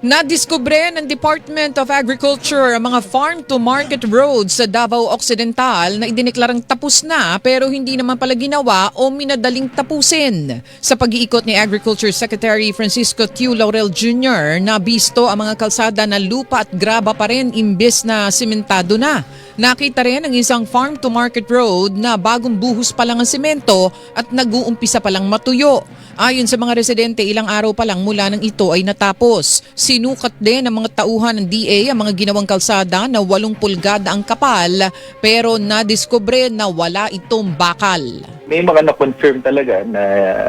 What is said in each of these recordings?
Nadiskubre ng Department of Agriculture ang mga farm-to-market roads sa Davao Occidental na idineklarang tapos na pero hindi naman pala ginawa o minadaling tapusin. Sa pag-iikot ni Agriculture Secretary Francisco Q. Laurel Jr., nabisto ang mga kalsada na lupa at graba pa rin imbes na simentado na. Nakita rin ang isang farm-to-market road na bagong buhos pa lang ang semento at nag-uumpisa pa lang matuyo. Ayon sa mga residente, ilang araw pa lang mula nang ito ay natapos. Sinukat din ng mga tauhan ng DA ang mga ginawang kalsada na walong pulgada ang kapal pero nadiskubre na wala itong bakal. May mga na-confirm talaga na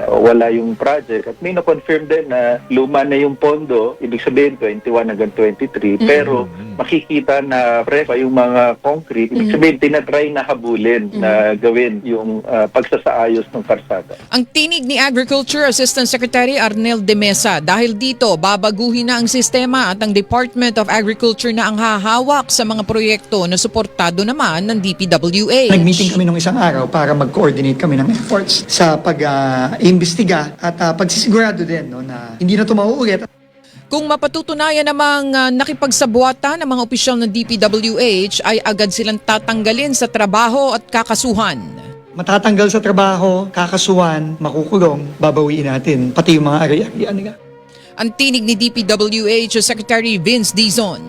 wala yung project. At may na-confirm din na luma na yung pondo, ibig sabihin 21 hanggang 23, pero makikita na prepa yung mga concrete, ibig sabihin tinatry na habulin na gawin yung ah, pagsasaayos ng karsada. Ang tinig ni Agriculture Assistant Secretary Arnel de Mesa dahil dito babaguhin na ang sistema at ang Department of Agriculture na ang hahawak sa mga proyekto na suportado naman ng DPWH. Nag-meeting kami nung isang araw para mag-coordinate kami ng efforts sa pag-imbestiga at ah, pagsisigurado din no, na hindi na ito mauulit. Kung mapatutunayan namang uh, nakipagsabuatan ng mga opisyal ng DPWH ay agad silang tatanggalin sa trabaho at kakasuhan. Matatanggal sa trabaho, kakasuhan, makukulong, babawiin natin, pati yung mga ari-arian nila. Ang tinig ni DPWH Secretary Vince Dizon.